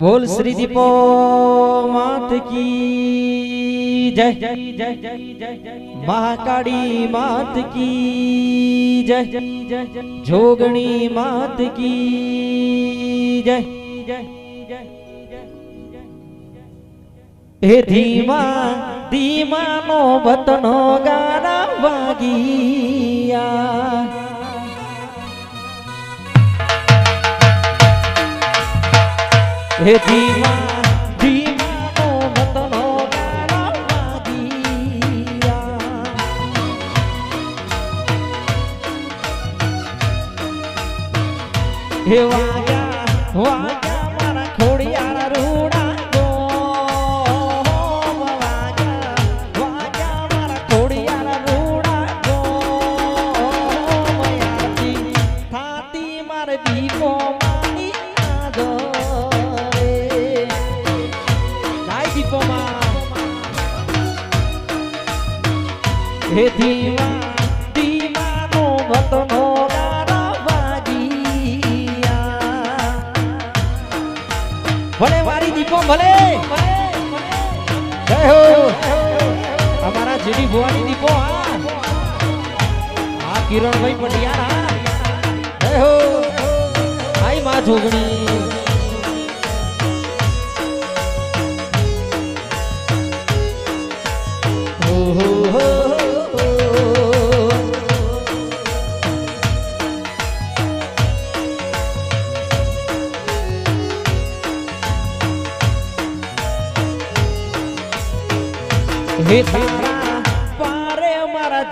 બોલ શ્રી દીપો માત કી જય. જય જય જય જય જય મહાકાળી માત કી જય. જય જય જોગણી માત કી જય. જય જય હે ધીમા ધીમાનો બતનો ગાના વાગિયા હે ધીમા ધીમાનો વાગિયા હે વાગ્યા વાગ્યા મારા ખોડિયાર રૂડા મારા ખોડિયાર હે ધીમા, ધીમાનો વતનો ભલે મારી દીપો, ભલે જય હો. અમારા જીડી ભુવાની દીપો, હા. કિરણભાઈ પટિયા જય હો. આઈ માં જોગણી.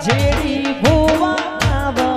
જેડી ભુવા આવના.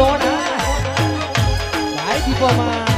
આ દીપો ડોન હાય દીપો માં ઓ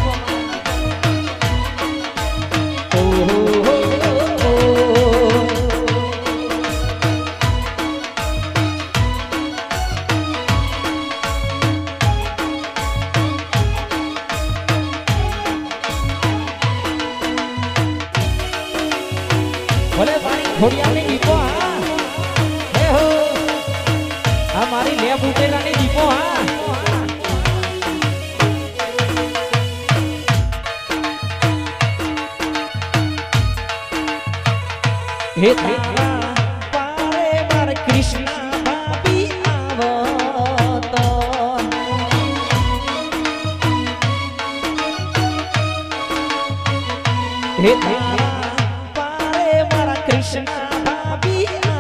મારા કૃષ્ણ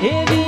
Heavy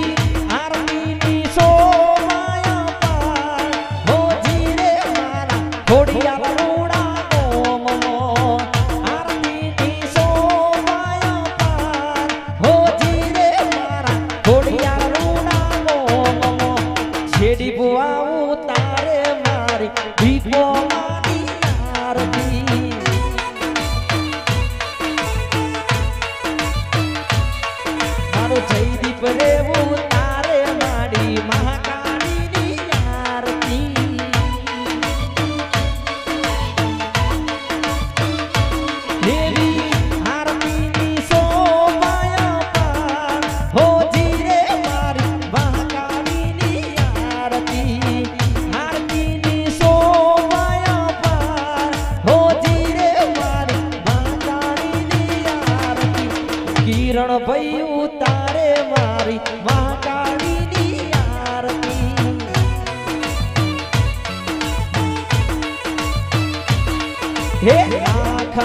આરતી ભયું તારે મારી મહાકાળીની આરતી. હે લાખ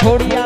ਥੋੜੀ ਆ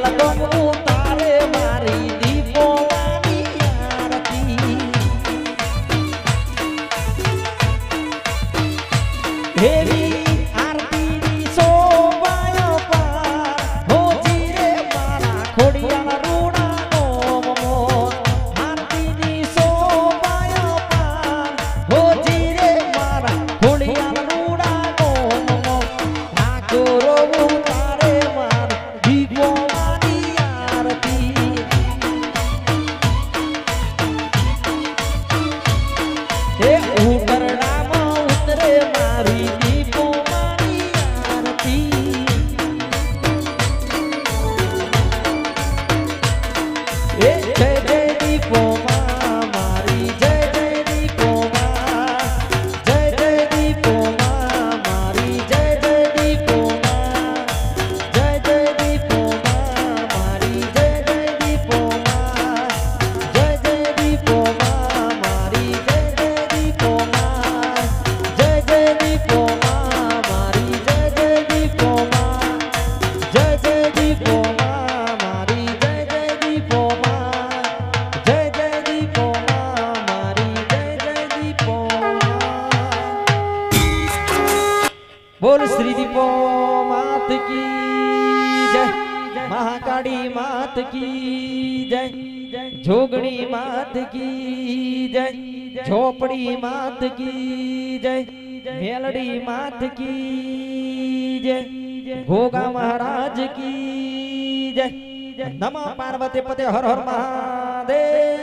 પાર્વતી પતે હર હર મહાદેવ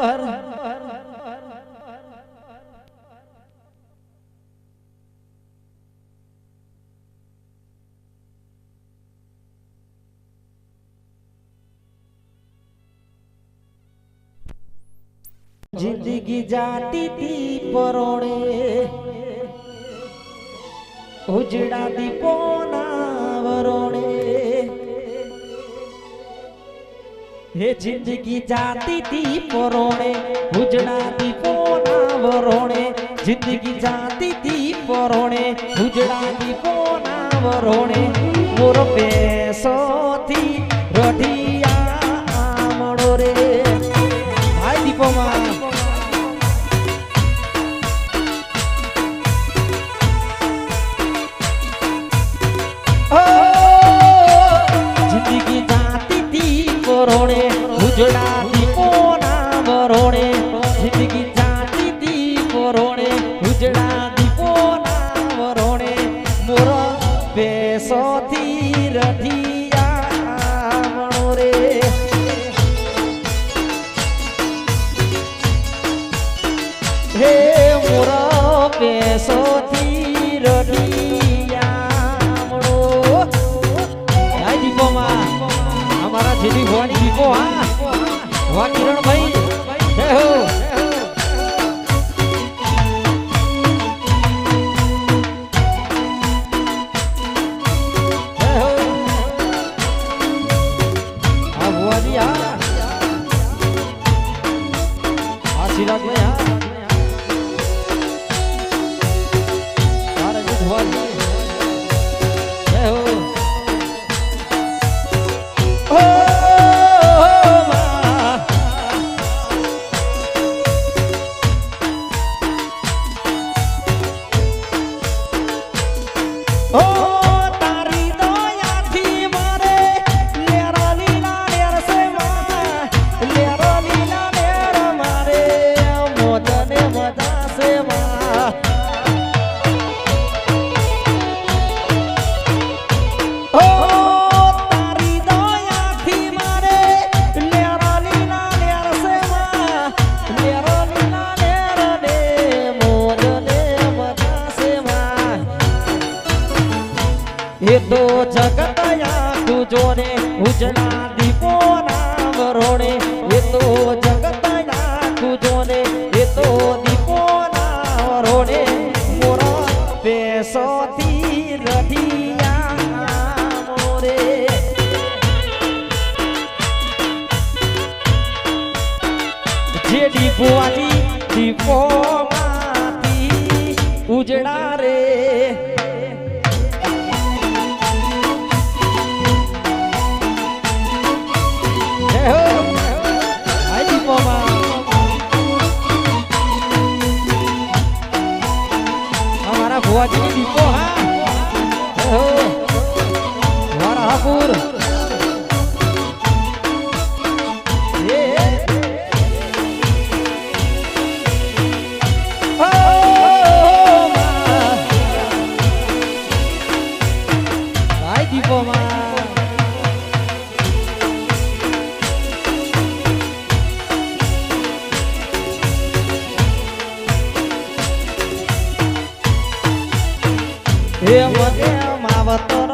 હર જિંદગી જાતી તી પરોડે ઉજડા દીપોના હે જિંદગી જાતી તી પરોણે ભુજડા દીપોના વરોણે, જિંદગી જાતી તી પરોણે ભુજડા દીપોના વરોણે, મોર પેસોથી રઢિયા આમણો રે. ભાઈ દીપોમાં. રોણે one avatar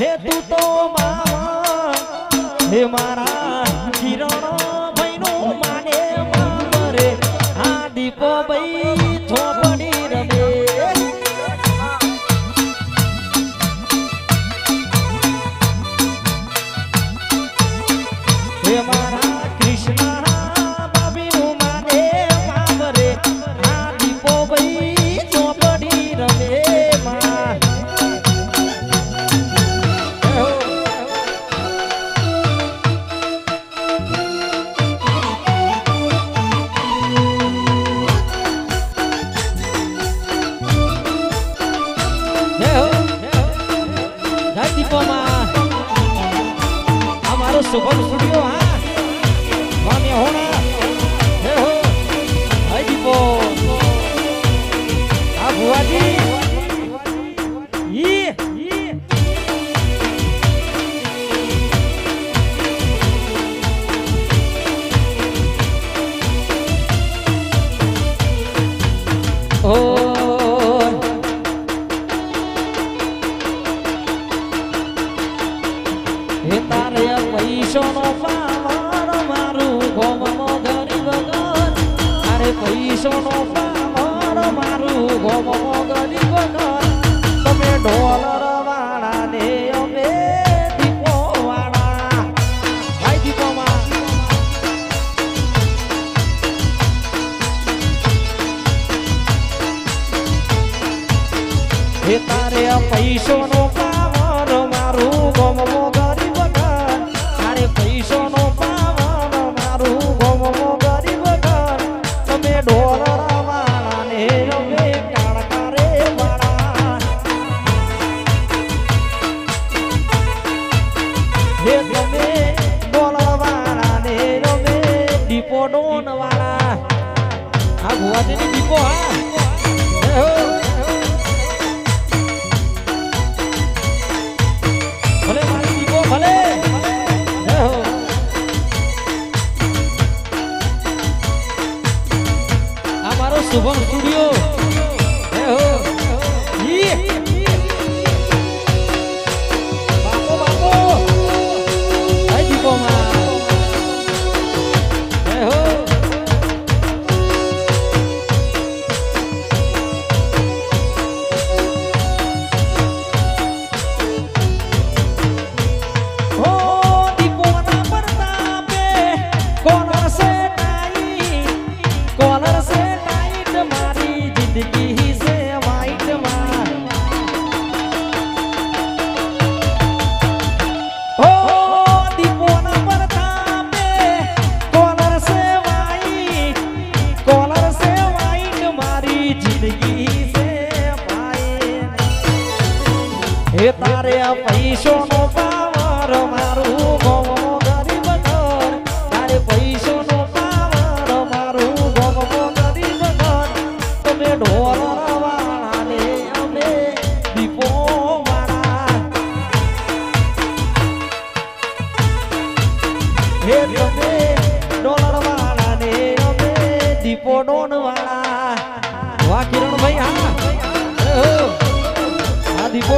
હે તું તો મારા હે મારા. What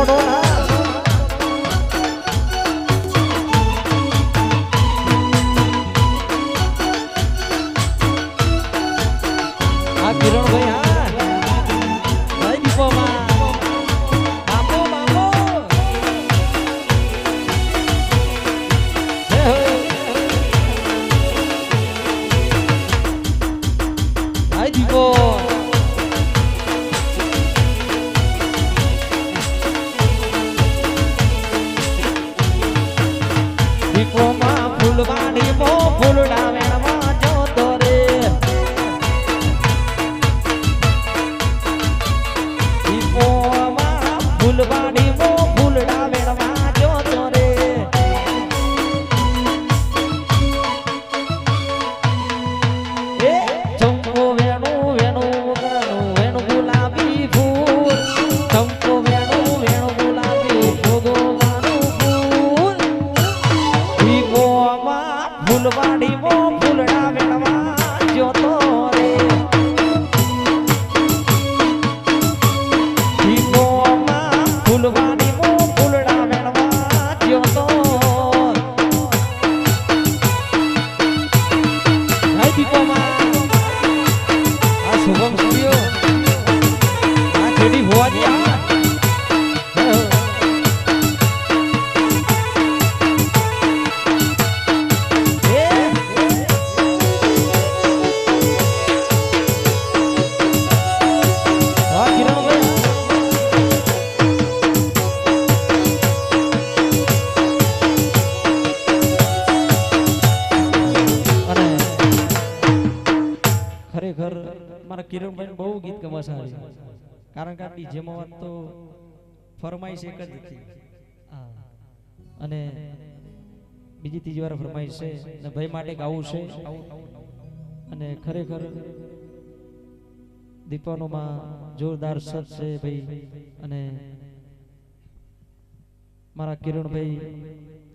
ಕೊಡೋಣ મારા કિરણભાઈ બહુ ગીત ગમે સારી કારણ કે આપણી વાત તો ફરમાઈશ એક જ હતી. અને બીજી ત્રીજી વાર ફરમાઈશ છે અને ભાઈ માટે ગાવું છે. અને ખરેખર દીપાનોમાં જોરદાર સર છે ભાઈ. અને મારા કિરણભાઈ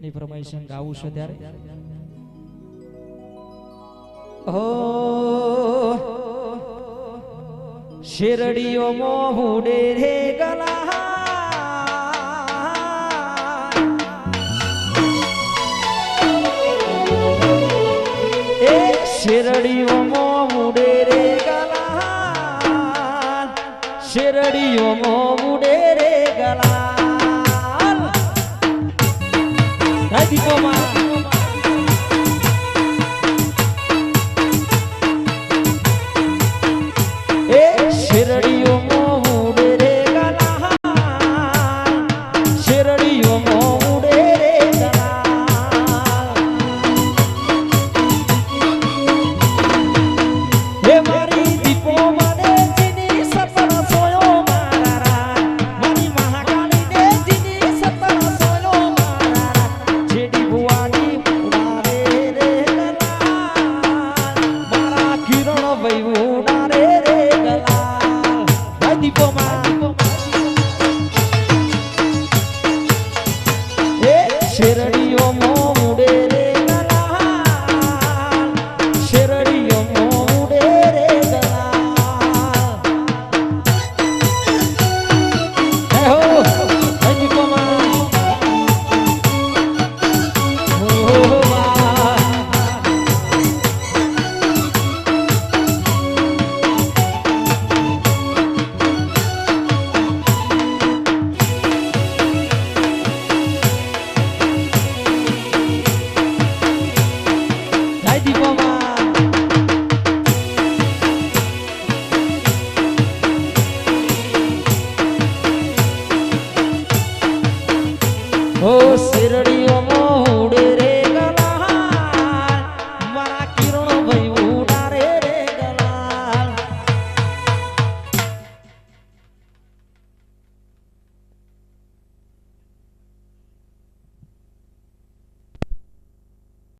ની ફરમાઈશ ગાવું છે ત્યારે. હો શેરડીઓ મોહુડે રે ગલા. એ શેરડીઓ મોહુડે રે ગલા. શેરડીઓ મોહુડે રે ગલા. દીપોમાં.